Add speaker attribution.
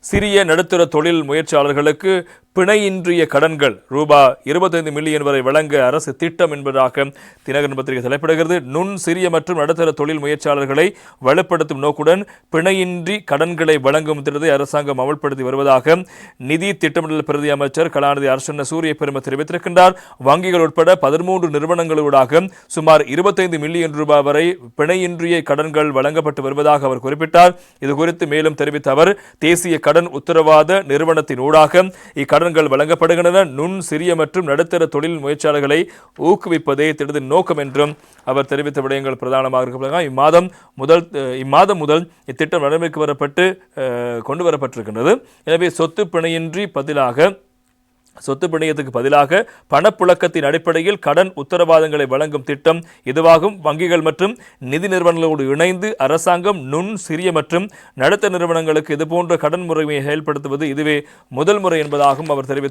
Speaker 1: சிறிய நடுத்தர தொழில் முயற்சியாளர்களுக்கு பிணையின்றிய கடன்கள் ரூபா இருபத்தைந்து மில்லியன் வரை வழங்க அரசு திட்டம் என்பதாக தினகரன் பத்திரிகை தலைப்பிடுகிறது. நுண் சிறிய மற்றும் நடுத்தர தொழில் முயற்சியாளர்களை வலுப்படுத்தும் நோக்குடன் பிணையின்றி கடன்களை வழங்கும் திட்டத்தை அரசாங்கம் அமல்படுத்தி வருவதாக நிதி திட்டமிடல் பிரதி அமைச்சர் கலாநிதி அர்ச்சன சூரிய பெருமை தெரிவித்திருக்கின்றார். வங்கிகள் உட்பட பதிமூன்று நிறுவனங்களூடாக சுமார் இருபத்தைந்து மில்லியன் ரூபாய் வரை பிணையின்றிய கடன்கள் வழங்கப்பட்டு வருவதாக அவர் குறிப்பிட்டார். இது குறித்து மேலும் தெரிவித்த அவர் தேசிய கடன் உத்தரவாத நிறுவனத்தின் ஊடாக இக்கடன்கள் வழங்கப்படுகின்றன. நுண் சிறிய மற்றும் நடுத்தர தொழில் முயற்சியாளர்களை ஊக்குவிப்பதே திட்டத்தின் நோக்கம் என்றும் அவர் தெரிவித்த விடயங்கள் பிரதானமாக இருக்கப்படுகிறார் இம்மாதம் முதல் இம்மாதம் முதல் இத்திட்டம் நடைமுறைக்கு வரப்பட்டு கொண்டு வரப்பட்டிருக்கின்றது. எனவே சொத்து பிணையின்றி பதிலாக சொத்து பிணையத்துக்கு பதிலாக பணப்புழக்கத்தின் அடிப்படையில் கடன் உத்தரவாதங்களை வழங்கும் திட்டம் இதுவாகும். வங்கிகள் மற்றும் நிதி நிறுவனங்களோடு இணைந்து அரசாங்கம் நுண் சிறிய மற்றும் நடுத்த நிறுவனங்களுக்கு இதுபோன்ற கடன் முறையை செயல்படுத்துவது இதுவே முதல் முறை என்பதாகவும் அவர் தெரிவித்தார்